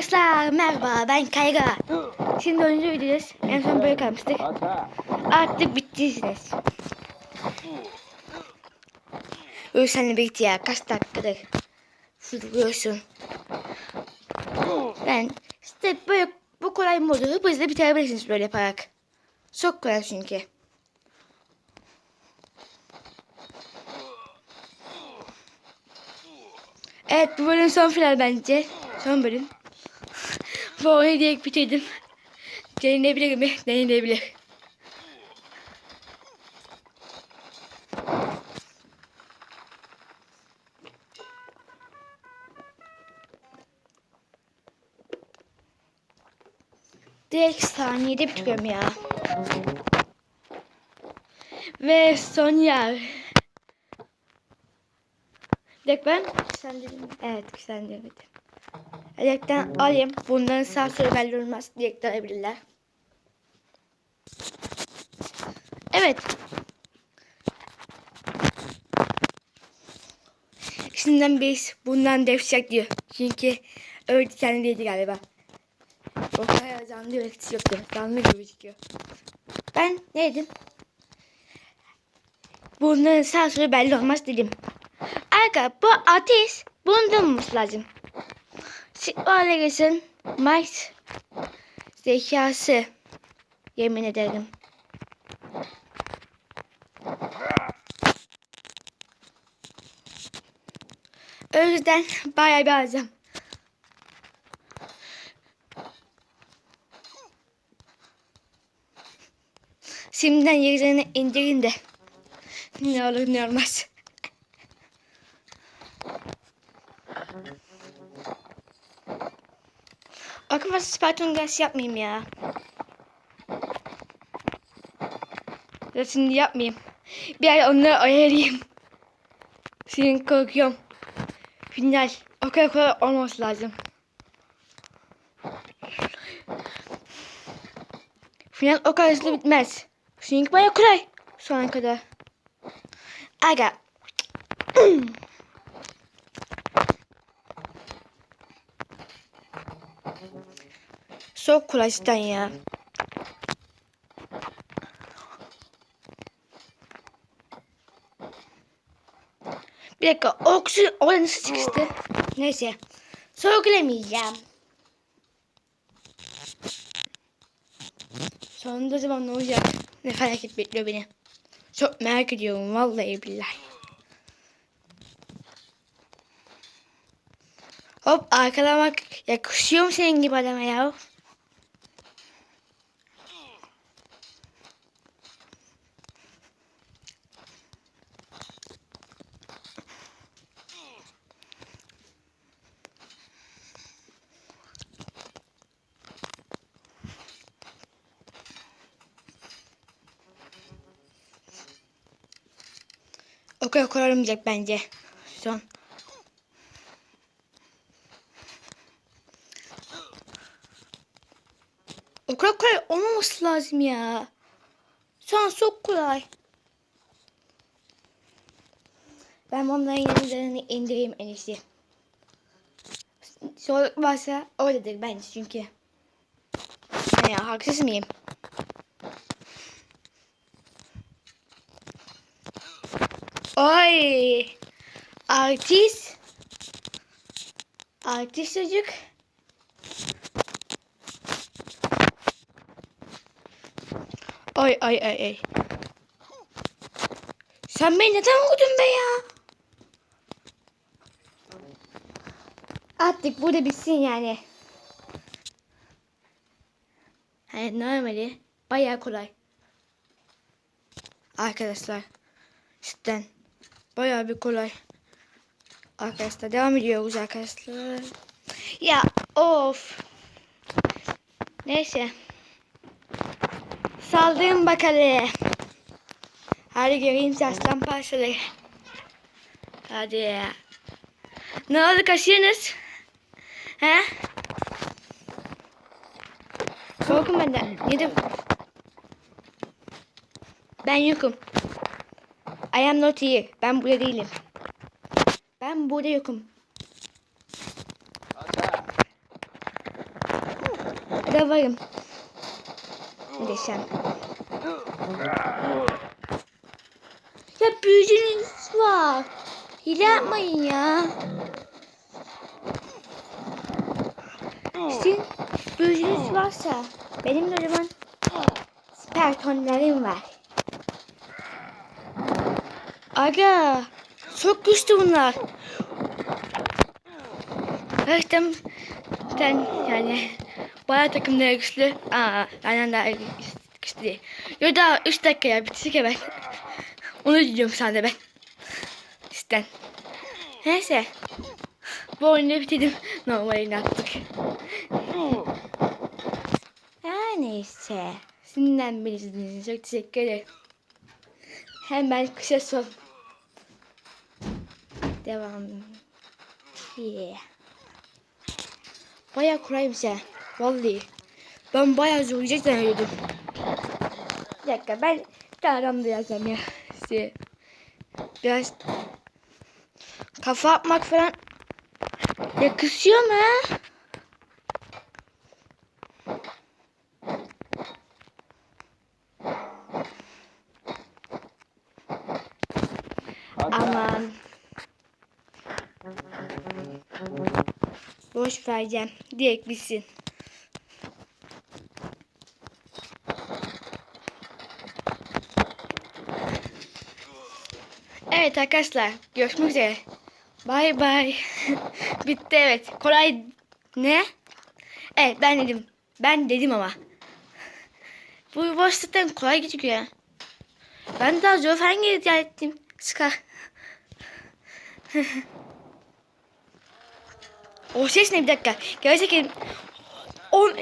Arkadaşlar merhaba ben Kayra. Şimdi önce videodayız. En son böyle kalmıştık. Artık bittiniz. Öyle seninle birlikte ya kaç dakikadır sürüyorsun. Ben işte böyle bu kolay modu hızlı bitirebilirsiniz böyle yaparak. Çok kolay çünkü. Evet bu bölüm son final bence. Son bölüm. Bu oyunu direkt bitirdim. Denilebilir mi? Denilebilir. Direkt saniyede bitiriyorum ya. Ve son yer. Direkt ben güçlendirdim. Evet güçlendirdim. Direkten alayım. Bunların sağ soru belli olmaz. Direkt alabilirler. Evet. Şimdiden biz bundan defşek diyor. Çünkü öyle kendiydi galiba. O kadar canlı bir etkisi yoktu. Canlı gibi gözüküyor. Ben ne dedim? Bunların sağ soru belli olmaz dedim. Arka bu ateş bulundurmaması lazım. Geçin. Max zekası. Yemin ederim. O yüzden bayağı bir alacağım. Şimdiden yerine indirin de. Ne olur ne olmaz. Arkadaşlar Spartan gas yapmayayım ya. Ya şimdi yapmayayım. Bir ay onları ayarlayayım. Senin korkuyorum. Final. O kadar kolay olması lazım. Final o kadar hızlı bitmez. Çünkü baya kolay. Şu ana kadar. Aga. Kolay cidden ya. Bir dakika. Oksijen oraya nasıl çıkıştı? Neyse. Sorgulamayacağım. Sonunda zaman ne olacak? Ne felaket bekliyor beni. Çok merak ediyorum vallahi billahi. Hop arkalamak yakışıyor mu senin gibi adama ya? Kolay olmayacak bence. Son. O kadar kolay olmaması lazım ya. Son çok kolay. Ben onların yanlarını indireyim en iyisi. Zorluk varsa öyledir bence çünkü. Ya haksız mıyım? Oy. Artist. Artist çocuk. Ay ay ay ay. Sen beni neden vurdun be ya? Artık burada bitsin yani. Hani normali bayağı kolay. Arkadaşlar. Cidden. Bayağı bir kolay. Arkadaşlar devam ediyoruz arkadaşlar. Ya of. Neyse. Saldırın bakalım. Hadi göreyim aslan parçaları. Hadi. Ne oldu kaşıyorsunuz? He? Korkun benden. Yedim. Ben yokum. I am not here. Ben burada değilim. Ben burada yokum. da varım. Desem. Ya büyücünüz var. Hile yapmayın ya. Sizin büyücünüz varsa benim de o zaman süper tonlarım var. Aga çok güçlü bunlar. Gerçekten ben yani bayağı takımda güçlü. Aa benden daha güçlü değil. Yo daha 3 dakika ya bitecek hemen. Onu diyorum sadece ben. İşte. Neyse. Bu oyunu bitirdim. Normalini attık. Neyse. İzlediğiniz için çok teşekkür ederim. Hemen kısa son. Devam. Yeah. Baya kolaymış ha. Vallahi. Ben bayağı zorlayacak zannediyordum. Bir dakika ben bir tane adam da yazacağım ya. Size biraz kafa atmak falan yakışıyor mu? ha? Aman. Boş vereceğim. Direkt. Evet arkadaşlar. Görüşmek üzere. Bay bay. Bitti evet. Kolay ne? Evet ben dedim. Ben dedim ama. Bu boşluktan kolay gözüküyor ya. Ben daha zor falan rica ettim. Sıkar. o ses ne bir dakika. Gerçekten on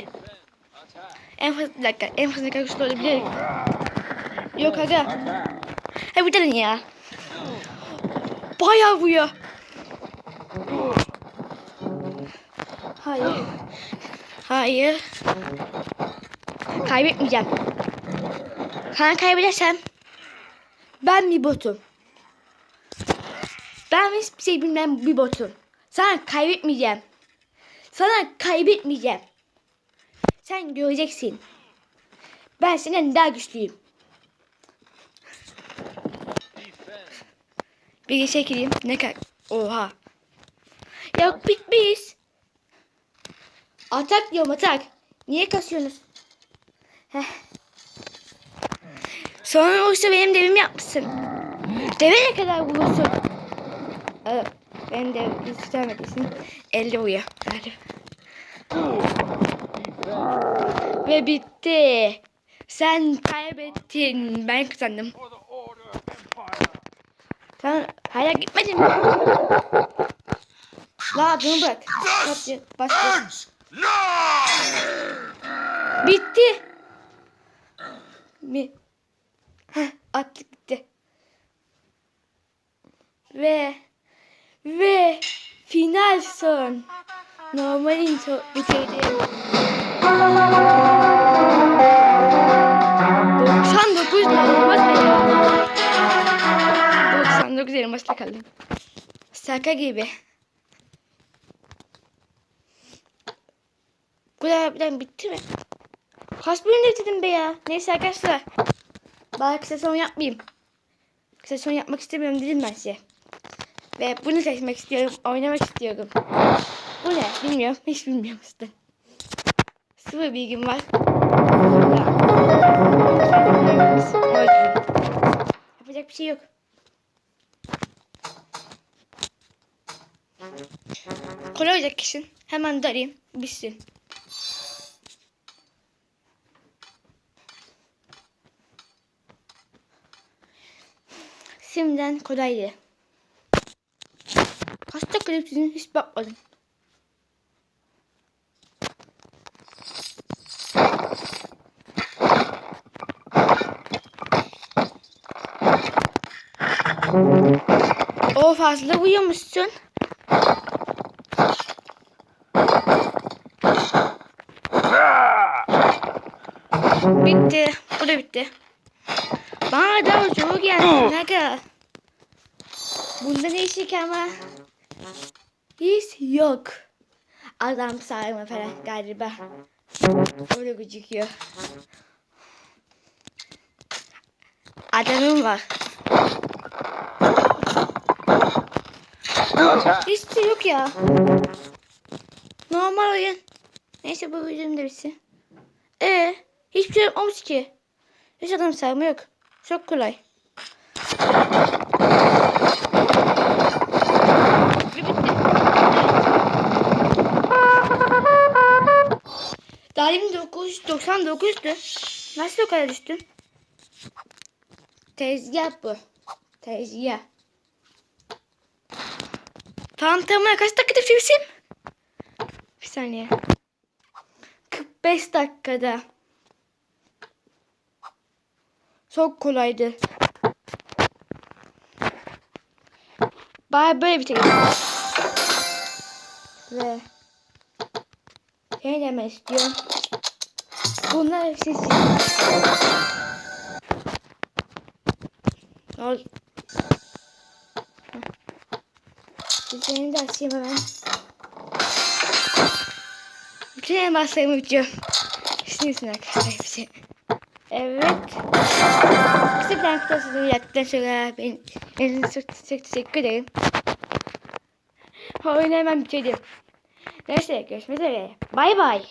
en fazla bir dakika. En fazla kaç güçlü olabilir. Yok aga. Ha bir tane ya. Bayağı bu ya. Hayır. Hayır. Kaybetmeyeceğim. Kan kaybedersem ben bir botum. Ben hiçbir şey bilmem bir botum. Sana kaybetmeyeceğim. Sana kaybetmeyeceğim. Sen göreceksin. Ben senden daha güçlüyüm. Bir çekileyim. Ne kadar? Oha. Yok bitmiş. Atak diyorum atak. Niye kasıyorsunuz? Heh. Sonra oysa benim devimi yapmışsın. Deve ne kadar vurursun? Evet. Ben de istemediğim elde vuruyor. Galiba. Ve bitti. Sen kaybettin. Ben kazandım. Sen hala gitmedin? La bunu bırak. No! Bitti. Mi? Heh, attık bitti. Ve ve final son. Normalin son bitirdim. 99 olmaz mı ya? 99 elmasla kaldım. Şaka gibi. Bu da birden bitti mi? Kaç bölüm bitirdim be ya? Neyse arkadaşlar. Bari kısa son yapmayayım. Kısa son yapmak istemiyorum dedim ben size. Ve bunu seçmek istiyorum. Oynamak istiyorum. Bu ne? Bilmiyorum. Hiç bilmiyorum işte. Sıfır bilgim var. Yapacak bir şey yok. Kolay olacak kişinin. Hemen darayım. Bitsin. Şimdiden kolaydı. Sizin hiç bakmadım. O fazla uyumuşsun. Bitti. Bu da bitti. Bana da zor geldi. Aga. Bunda değişik ama hiç yok. Adam sarma falan galiba. Öyle gözüküyor. Adamım var. Hiç şey yok ya. Normal oyun. Neyse bu videom da bitsin. Ee, hiçbir şey yapmamış ki. Hiç adam sayma yok. Çok kolay. 999'du. Nasıl o kadar düştün? Tezgah bu. Tezgah. Tamam tamam kaç dakikada bitirmişim? Bir saniye. 45 dakikada. Çok kolaydı. Bari böyle bitirelim. Ve ne demek istiyorum? Bunlar hepsi oldu? Üzerine de açayım hemen. Bütün elmaslarımı bitiyor. Üstüne arkadaşlar hepsi. Evet. Tane kutu sözümü yaptıktan sonra ben, ben çok, çok teşekkür ederim. Oyunu hemen bitirdim. Neyse görüşmek üzere. Bay bay.